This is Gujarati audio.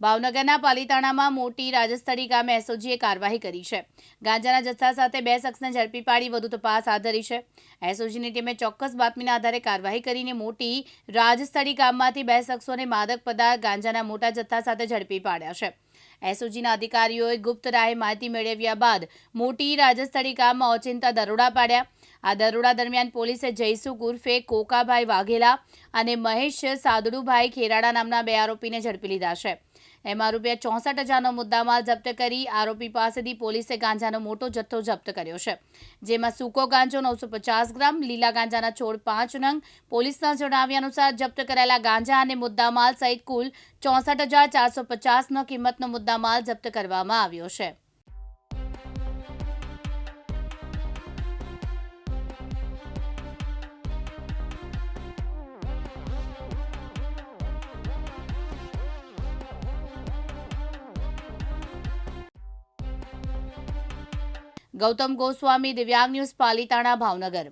ભાવનગરના પાલીતાણામાં મોટી રાજસ્થળી ગામે એસઓજીએ કાર્યવાહી કરી છે. ગાંજાના જથ્થા સાથે બે શખ્સને ઝડપી પાડી વધુ તપાસ હાથ ધરી છે. એસઓજીની ટીમે ચોક્કસ બાતમીના આધારે કાર્યવાહી કરીને મોટી રાજસ્થળી ગામમાંથી બે શખ્સોને માદક પદાર્થ ગાંજાના મોટા જથ્થા સાથે ઝડપી પાડ્યા છે. એસઓજીના અધિકારીઓએ ગુપ્ત રાહે માહિતી મેળવ્યા બાદ મોટી રાજસ્થળી ગામમાં ઓચિંતા દરોડા પાડ્યા. આ દરોડા દરમિયાન પોલીસે જયસુ ઉર્ફે કોકાભાઈ વાઘેલા અને મહેશ સાદડુભાઈ ખેરાડા નામના બે આરોપીને ઝડપી લીધા છે. એમાં રૂપિયા ચોસઠ હજારનો મુદ્દામાલ જપ્ત કરી આરોપી પાસેથી પોલીસે ગાંજાનો મોટો જથ્થો જપ્ત કર્યો છે. જેમાં સૂકો ગાંજો નવસો પચાસ ગ્રામ, લીલા ગાંજાના છોડ પાંચ નંગ, પોલીસના જણાવ્યા અનુસાર જપ્ત કરાયેલા ગાંજા અને મુદ્દામાલ સહિત કુલ ચોસઠ હજાર ચારસો પચાસનો કિંમતનો મુદ્દામાલ જપ્ત કરવામાં આવ્યો છે. ગૌતમ ગોસ્વામી દિવ્યાંગ ન્યૂઝ પાલીતાણા ભાવનગર.